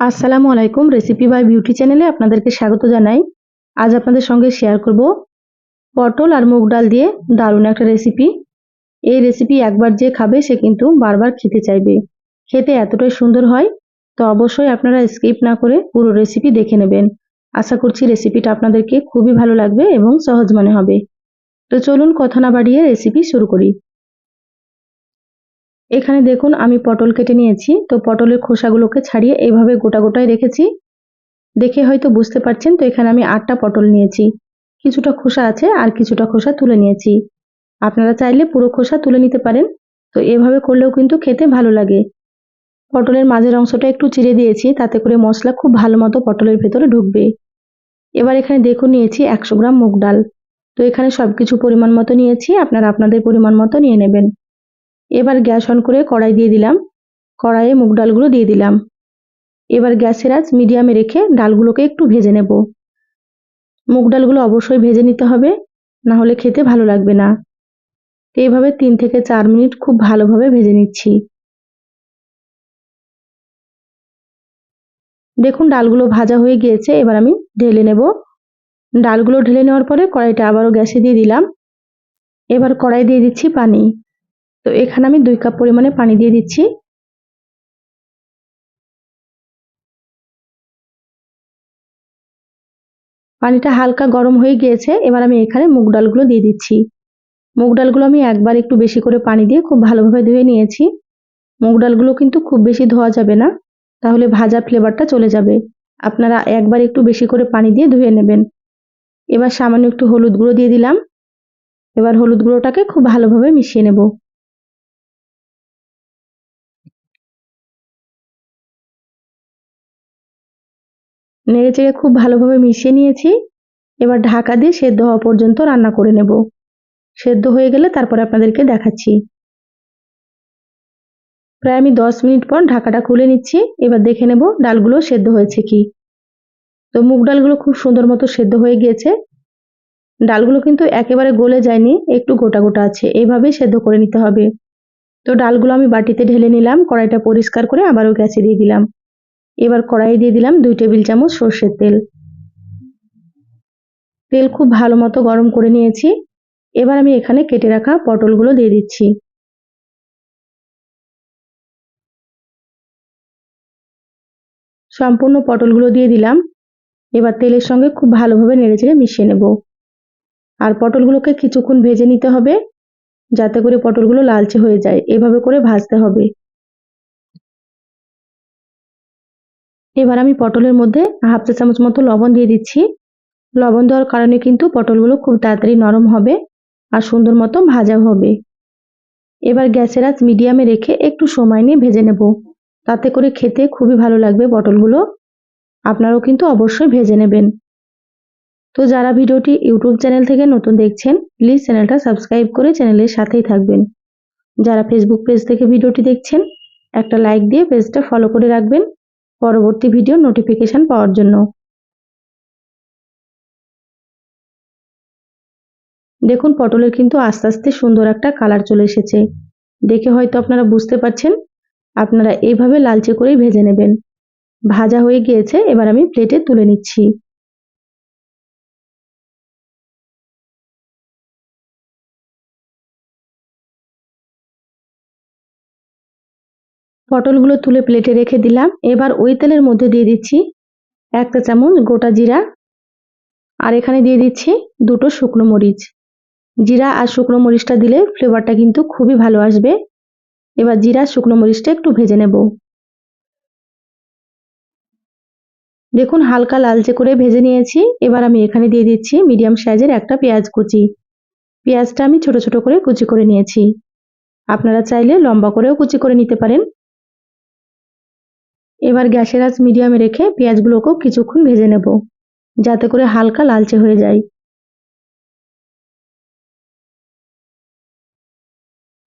আসসালামু আলাইকুম recipe by beauty চ্যানেলে আপনাদেরকে স্বাগত জানাই। আজ আপনাদের সঙ্গে শেয়ার করব পটল আর মুগ ডাল দিয়ে দারুণ একটা রেসিপি এই রেসিপি একবার যে খাবে সে কিন্তু বারবার খেতে চাইবে। খেতে এতটাই সুন্দর হয়, তো অবশ্যই আপনারা স্কিপ না করে পুরো রেসিপি দেখে নেবেন। আশা করছি রেসিপিটা আপনাদেরকে খুবই ভালো লাগবে এবং সহজ মনে হবে। তো চলুন কথা না বাড়িয়ে রেসিপি শুরু করি। এখানে দেখুন, আমি পটল কেটে নিয়েছি। তো পটলের খোসাগুলোকে ছাড়িয়ে এইভাবে গোটা গোটায় রেখেছি। দেখে হয়তো বুঝতে পারছেন, তো এখানে আমি আটটা পটল নিয়েছি। কিছুটা খোসা আছে আর কিছুটা খোসা তুলে নিয়েছি। আপনারা চাইলে পুরো খোসা তুলে নিতে পারেন। তো এভাবে করলেও কিন্তু খেতে ভালো লাগে। পটলের মাঝের অংশটা একটু চিড়ে দিয়েছি, তাতে করে মশলা খুব ভালো মতো পটলের ভেতরে ঢুকবে। এবার এখানে দেখুন, নিয়েছি একশো গ্রাম মুগ ডাল। তো এখানে সব কিছু পরিমাণ মতো নিয়েছি। আপনারা আপনাদের পরিমাণ মতো নিয়ে নেবেন। এবার গ্যাস অন করে কড়াই দিয়ে দিলাম। কড়াইয়ে মুগ ডালগুলো দিয়ে দিলাম। এবার গ্যাসের আঁচ মিডিয়ামে রেখে ডালগুলোকে একটু ভেজে নেব। মুগ ডালগুলো অবশ্যই ভেজে নিতে হবে, না হলে খেতে ভালো লাগবে না। এইভাবে তিন থেকে চার মিনিট খুব ভালোভাবে ভেজে নিচ্ছি। দেখুন ডালগুলো ভাজা হয়ে গিয়েছে, এবার আমি ঢেলে নেব। ডালগুলো ঢেলে নেওয়ার পরে কড়াইটা আবারও গ্যাসে দিয়ে দিলাম। এবার কড়াই দিয়ে দিচ্ছি পানি। তো এখানে আমি দুই কাপ পরিমাণে পানি দিয়ে দিচ্ছি। পানিটা হালকা গরম হয়ে গিয়েছে, এবার আমি এখানে মুগ ডালগুলো দিয়ে দিচ্ছি। মুগ ডালগুলো আমি একবার একটু বেশি করে পানি দিয়ে খুব ভালোভাবে ধুয়ে নিয়েছি। মুগ ডালগুলো কিন্তু খুব বেশি ধোয়া যাবে না, তাহলে ভাজা ফ্লেভারটা চলে যাবে। আপনারা একবার একটু বেশি করে পানি দিয়ে ধুয়ে নেবেন। এবার সামান্য একটু হলুদ গুঁড়ো দিয়ে দিলাম। এবার হলুদ গুঁড়োটাকে খুব ভালোভাবে মিশিয়ে নেব। নেড়ে চেড়ে খুব ভালোভাবে মিশিয়ে নিয়েছি। এবার ঢাকা দিয়ে সেদ্ধ হওয়া পর্যন্ত রান্না করে নেব। সেদ্ধ হয়ে গেলে তারপরে আপনাদেরকে দেখাচ্ছি। প্রায় আমি দশ মিনিট পর ঢাকাটা খুলে নিচ্ছি। এবার দেখে নেব ডালগুলো সেদ্ধ হয়েছে কি। তো মুগ ডালগুলো খুব সুন্দর মতো সেদ্ধ হয়ে গিয়েছে। ডালগুলো কিন্তু একেবারে গলে যায়নি, একটু গোটা গোটা আছে। এইভাবেই সেদ্ধ করে নিতে হবে। তো ডালগুলো আমি বাটিতে ঢেলে নিলাম, কড়াইটা পরিষ্কার করে আবারও গ্যাসে দিয়ে দিলাম। এবার কড়াই দিয়ে দিলাম দুই টেবিল চামচ সর্ষের তেল। তেল খুব ভালো মতো গরম করে নিয়েছি। এবার আমি এখানে কেটে রাখা পটলগুলো দিয়ে দিচ্ছি। সম্পূর্ণ পটলগুলো দিয়ে দিলাম। এবার তেলের সঙ্গে খুব ভালোভাবে নেড়েচেড়ে মিশিয়ে নেব। আর পটলগুলোকে কিছুক্ষণ ভেজে নিতে হবে, যাতে করে পটলগুলো লালচে হয়ে যায়। এভাবে করে ভাজতে হবে। এবার আমি পটলের মধ্যে হাফ চা চামচ মতো লবণ দিয়ে দিচ্ছি। লবণ দেওয়ার কারণে কিন্তু পটলগুলো খুব তাড়াতাড়ি নরম হবে আর সুন্দর মতো ভাজা হবে। এবার গ্যাসের আঁচ মিডিয়ামে রেখে একটু সময় নিয়ে ভেজে নেব। তাতে করে খেতে খুবই ভালো লাগবে পটলগুলো। আপনারাও কিন্তু অবশ্যই ভেজে নেবেন। তো যারা ভিডিওটি ইউটিউব চ্যানেল থেকে নতুন দেখছেন, প্লিজ চ্যানেলটা সাবস্ক্রাইব করে চ্যানেলের সাথেই থাকবেন। যারা ফেসবুক পেজ থেকে ভিডিওটি দেখছেন, একটা লাইক দিয়ে পেজটা ফলো করে রাখবেন। পরবর্তী ভিডিও নোটিফিকেশন পাওয়ার জন্য। দেখুন, পটলের কিন্তু আস্তে আস্তে সুন্দর একটা কালার চলে এসেছে। দেখে হয়তো আপনারা বুঝতে পারছেন, আপনারা এইভাবে লালচে করেই ভেজে নেবেন। ভাজা হয়ে গিয়েছে, এবার আমি প্লেটে তুলে নিচ্ছি। পটলগুলো তুলে প্লেটে রেখে দিলাম। এবার ওই তেলের মধ্যে দিয়ে দিচ্ছি একটা চামচ গোটা জিরা আর এখানে দিয়ে দিচ্ছি দুটো শুকনো মরিচ। জিরা আর শুকনো মরিচটা দিলে ফ্লেভারটা কিন্তু খুবই ভালো আসবে। এবার জিরা শুকনো মরিচটা একটু ভেজে নেব। দেখুন হালকা লালচে করে ভেজে নিয়েছি। এবার আমি এখানে দিয়ে দিচ্ছি মিডিয়াম সাইজের একটা পেঁয়াজ কুচি। পেঁয়াজটা আমি ছোট ছোট করে কুচি করে নিয়েছি। আপনারা চাইলে লম্বা করেও কুচি করে নিতে পারেন। এবার গ্যাসের আঁচ মিডিয়ামে রেখে পেঁয়াজগুলোকেও কিছুক্ষণ ভেজে নেব, যাতে করে হালকা লালচে হয়ে যায়।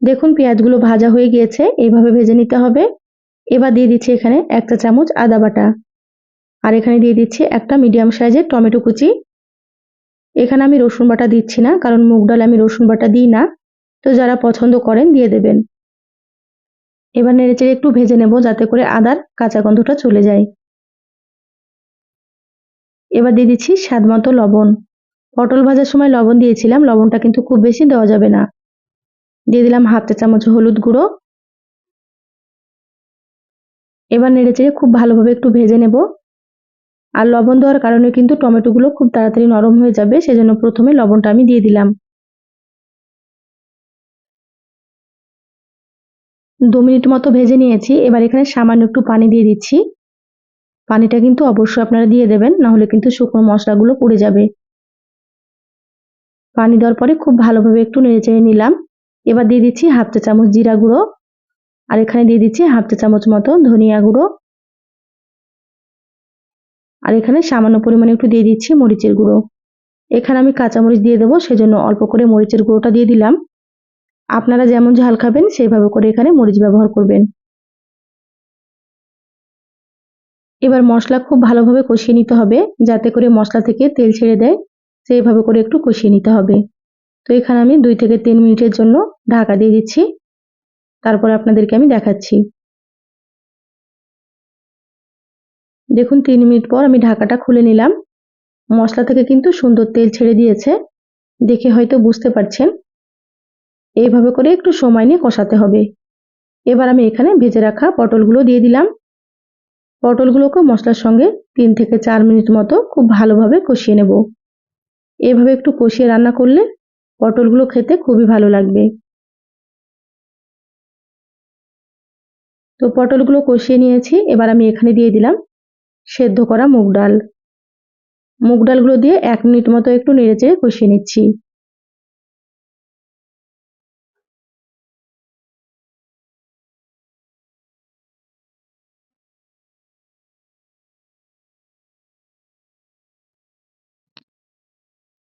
দেখুন পেঁয়াজগুলো ভাজা হয়ে গিয়েছে এইভাবে ভেজে নিতে হবে। এবার দিয়ে দিচ্ছি এখানে একটা চামচ আদা বাটা। আর এখানে দিয়ে দিচ্ছি একটা মিডিয়াম সাইজের টমেটো কুচি। এখানে আমি রসুন বাটা দিচ্ছি না, কারণ মুগ ডাল আমি রসুন বাটা দিই না। তো যারা পছন্দ করেন, দিয়ে দেবেন। এবার নেড়েচেড়ে একটু ভেজে নেব যাতে করে আদার কাঁচা গন্ধটা চলে যায়। এবার দিয়ে দিচ্ছি স্বাদ মতো লবণ। পটল ভাজার সময় লবণ দিয়েছিলাম, লবণটা কিন্তু খুব বেশি দেওয়া যাবে না। দিয়ে দিলাম হাফ চা চামচ হলুদ গুঁড়ো। এবার নেড়ে চেড়ে খুব ভালোভাবে একটু ভেজে নেব। আর লবণ দেওয়ার কারণে কিন্তু টমেটোগুলো খুব তাড়াতাড়ি নরম হয়ে যাবে, সেজন্য প্রথমে লবণটা আমি দিয়ে দিলাম। দু মিনিট মতো ভেজে নিয়েছি। এবার এখানে সামান্য একটু পানি দিয়ে দিচ্ছি। পানিটা কিন্তু অবশ্যই আপনারা দিয়ে দেবেন, নাহলে কিন্তু শুকনো মশলাগুলো পড়ে যাবে। পানি দেওয়ার পরে খুব ভালোভাবে একটু নেড়ে চেড়ে নিলাম। এবার দিয়ে দিচ্ছি হাফ চা চামচ জিরা গুঁড়ো। আর এখানে দিয়ে দিচ্ছি হাফ চা চামচ মতো ধনিয়া গুঁড়ো। আর এখানে সামান্য পরিমাণে একটু দিয়ে দিচ্ছি মরিচের গুঁড়ো। এখানে আমি কাঁচামরিচ দিয়ে দেবো, সেজন্য অল্প করে মরিচের গুঁড়োটা দিয়ে দিলাম। আপনারা যেমন ঝাল খাবেন, সেইভাবে করে এখানে মরিচ ব্যবহার করবেন। এবার মশলা খুব ভালোভাবে কষিয়ে নিতে হবে, যাতে করে মশলা থেকে তেল ছেড়ে দেয়, সেইভাবে করে একটু কষিয়ে নিতে হবে। তো এখানে আমি দুই থেকে তিন মিনিটের জন্য ঢাকা দিয়ে দিচ্ছি। তারপর আপনাদেরকে আমি দেখাচ্ছি। দেখুন, তিন মিনিট পর আমি ঢাকাটা খুলে নিলাম। মশলা থেকে কিন্তু সুন্দর তেল ছেড়ে দিয়েছে। দেখে হয়তো বুঝতে পারছেন। এইভাবে করে একটু সময় নিয়ে কষাতে হবে। এবার আমি এখানে ভেজে রাখা পটলগুলো দিয়ে দিলাম। পটলগুলোকে মশলার সঙ্গে তিন থেকে চার মিনিট মতো খুব ভালোভাবে কষিয়ে নেব। এভাবে একটু কষিয়ে রান্না করলে পটলগুলো খেতে খুবই ভালো লাগবে। তো পটলগুলো কষিয়ে নিয়েছি, এবার আমি এখানে দিয়ে দিলাম সেদ্ধ করা মুগ ডাল। মুগ ডালগুলো দিয়ে এক মিনিট মতো একটু নেড়েচেড়ে কষিয়ে নিচ্ছি।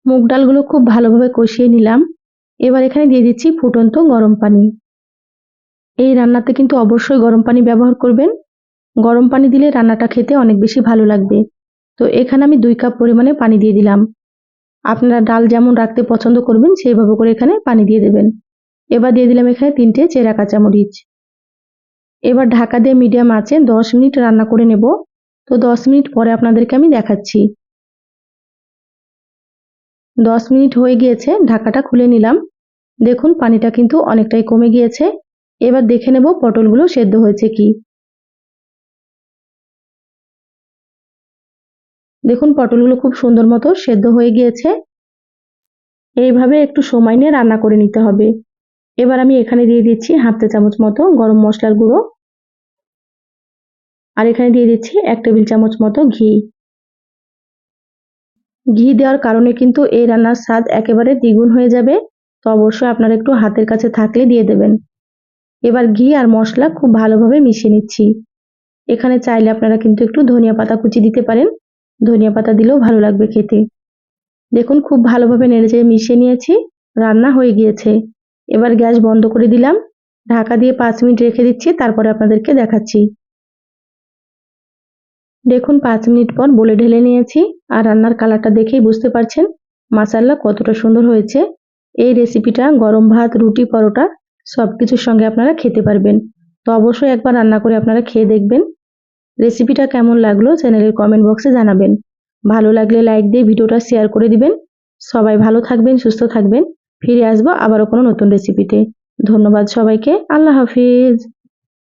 মুগ ডালগুলো খুব ভালোভাবে কষিয়ে নিলাম। এবার এখানে দিয়ে দিচ্ছি ফুটন্ত গরম পানি। এই রান্নাতে কিন্তু অবশ্যই গরম পানি ব্যবহার করবেন। গরম পানি দিলে রান্নাটা খেতে অনেক বেশি ভালো লাগবে। তো এখানে আমি দুই কাপ পরিমাণে পানি দিয়ে দিলাম। আপনারা ডাল যেমন রাখতে পছন্দ করবেন, সেইভাবে করে এখানে পানি দিয়ে দেবেন। এবার দিয়ে দিলাম এখানে তিনটে চেরা কাঁচামরিচ। এবার ঢাকা দিয়ে মিডিয়াম আছে দশ মিনিট রান্না করে নেব। তো দশ মিনিট পরে আপনাদেরকে আমি দেখাচ্ছি। দশ মিনিট হয়ে গিয়েছে, ঢাকাটা খুলে নিলাম। দেখুন, পানিটা কিন্তু অনেকটাই কমে গিয়েছে। এবার দেখে নেব পটলগুলো সেদ্ধ হয়েছে কি। দেখুন, পটলগুলো খুব সুন্দর মতো সেদ্ধ হয়ে গিয়েছে। এইভাবে একটু সময় নিয়ে রান্না করে নিতে হবে। এবার আমি এখানে দিয়ে দিচ্ছি হাফ চা চামচ মতো গরম মশলার গুঁড়ো। আর এখানে দিয়ে দিচ্ছি এক টেবিল চামচ মতো ঘি। ঘি দেওয়ার কারণে কিন্তু এই রান্নার স্বাদ একেবারে দ্বিগুণ হয়ে যাবে। তো অবশ্যই আপনারা একটু হাতের কাছে থাকলে দিয়ে দেবেন। এবার ঘি আর মশলা খুব ভালোভাবে মিশিয়ে নিচ্ছি। এখানে চাইলে আপনারা কিন্তু একটু ধনিয়া পাতা কুচি দিতে পারেন। ধনিয়া পাতা দিলেও ভালো লাগবে খেতে। দেখুন, খুব ভালোভাবে নেড়ে চেড়ে মিশিয়ে নিয়েছি। রান্না হয়ে গিয়েছে। এবার গ্যাস বন্ধ করে দিলাম। ঢাকা দিয়ে পাঁচ মিনিট রেখে দিচ্ছি, তারপরে আপনাদেরকে দেখাচ্ছি। দেখুন, পাঁচ মিনিট পর বলে ঢেলে নিয়েছি আর রান্নার কালারটা দেখেই বুঝতে পারছেন মাসাল্লা কতটা সুন্দর হয়েছে। এই রেসিপিটা গরম ভাত, রুটি, পরোটা সব কিছুর সঙ্গে আপনারা খেতে পারবেন। তো অবশ্যই একবার রান্না করে আপনারা খেয়ে দেখবেন। রেসিপিটা কেমন লাগল চ্যানেলের কমেন্ট বক্সে জানাবেন। ভালো লাগলে লাইক দিয়ে ভিডিওটা শেয়ার করে দিবেন। সবাই ভালো থাকবেন, সুস্থ থাকবেন। ফিরে আসব আবারও কোনো নতুন রেসিপিতে। ধন্যবাদ সবাইকে। আল্লাহ হাফিজ।